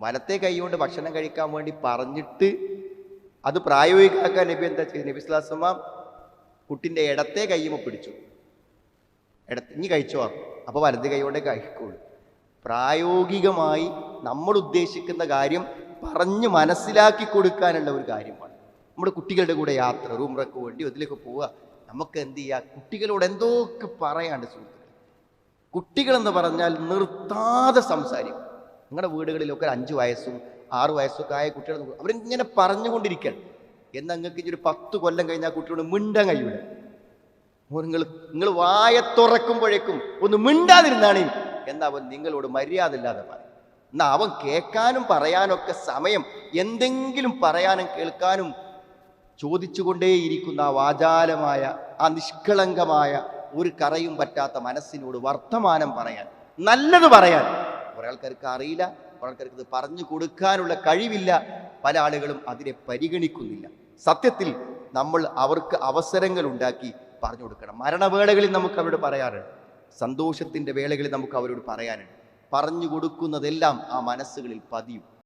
വലത്തെ കൈ കൊണ്ട് ഭക്ഷണം കഴിക്കാൻ വേണ്ടി പറഞ്ഞിട്ട് അത് പ്രായോഗികമാക്കാൻ നബി എന്താ ചെയ്തത്? നബി സ്ലാസമ്മ കുട്ടിന്റെ ഇടത്തെ കൈയുമ പിടിച്ചു. ഇടത്ത് ഇനി കഴിച്ചോ? അപ്പോൾ വലത് കൈ കൊണ്ടേ കഴിക്കുള്ളൂ. പ്രായോഗികമായി നമ്മൾ ഉദ്ദേശിക്കുന്ന കാര്യം പറഞ്ഞ് മനസ്സിലാക്കി കൊടുക്കാനുള്ള ഒരു കാര്യമാണ്. നമ്മുടെ കുട്ടികളുടെ കൂടെ യാത്ര റൂമറൊക്കെ വേണ്ടി അതിലേക്ക് പോവുക. നമുക്ക് എന്ത് ചെയ്യുക കുട്ടികളോട് എന്തൊക്കെ പറയാണ്ട് സുഹൃത്തുക്കൾ കുട്ടികളെന്ന് പറഞ്ഞാൽ നിർത്താതെ സംസാരിക്കും. നിങ്ങളുടെ വീടുകളിലൊക്കെ അഞ്ച് വയസ്സും ആറ് വയസ്സൊക്കെ ആയ കുട്ടികൾ. അവരിങ്ങനെ പറഞ്ഞുകൊണ്ടിരിക്കണം എന്നാൽ നിങ്ങൾക്ക് ഇനി ഒരു പത്ത് കൊല്ലം കഴിഞ്ഞാൽ കുട്ടിയോട് മിണ്ടാൻ കഴിയൂല നിങ്ങൾ നിങ്ങൾ വായ തുറക്കുമ്പോഴേക്കും ഒന്ന് മിണ്ടാതിരുന്നാണ് എന്നാ അവൻ നിങ്ങളോട് മര്യാദ ഇല്ലാതെ പറയും എന്നാൽ അവൻ കേൾക്കാനും പറയാനൊക്കെ സമയം എന്തെങ്കിലും പറയാനും കേൾക്കാനും ചോദിച്ചുകൊണ്ടേയിരിക്കുന്ന ആ വാചാലമായ ആ നിഷ്കളങ്കമായ ഒരു കറയും പറ്റാത്ത മനസ്സിനോട് വർത്തമാനം പറയാൻ നല്ലത് പറയാൻ കുറെ ആൾക്കാർക്ക് അറിയില്ല കുറെ ആൾക്കാർക്ക് ഇത് പറഞ്ഞു കൊടുക്കാനുള്ള കഴിവില്ല. പല ആളുകളും അതിനെ പരിഗണിക്കുന്നില്ല. സത്യത്തിൽ നമ്മൾ അവർക്ക് അവസരങ്ങൾ ഉണ്ടാക്കി പറഞ്ഞു കൊടുക്കണം. മരണവേളകളിൽ നമുക്ക് അവരോട് പറയാറുണ്ട് സന്തോഷത്തിന്റെ വേളകളിൽ നമുക്ക് അവരോട് പറയാനുണ്ട് പറഞ്ഞു കൊടുക്കുന്നതെല്ലാം ആ മനസ്സുകളിൽ പതിയും.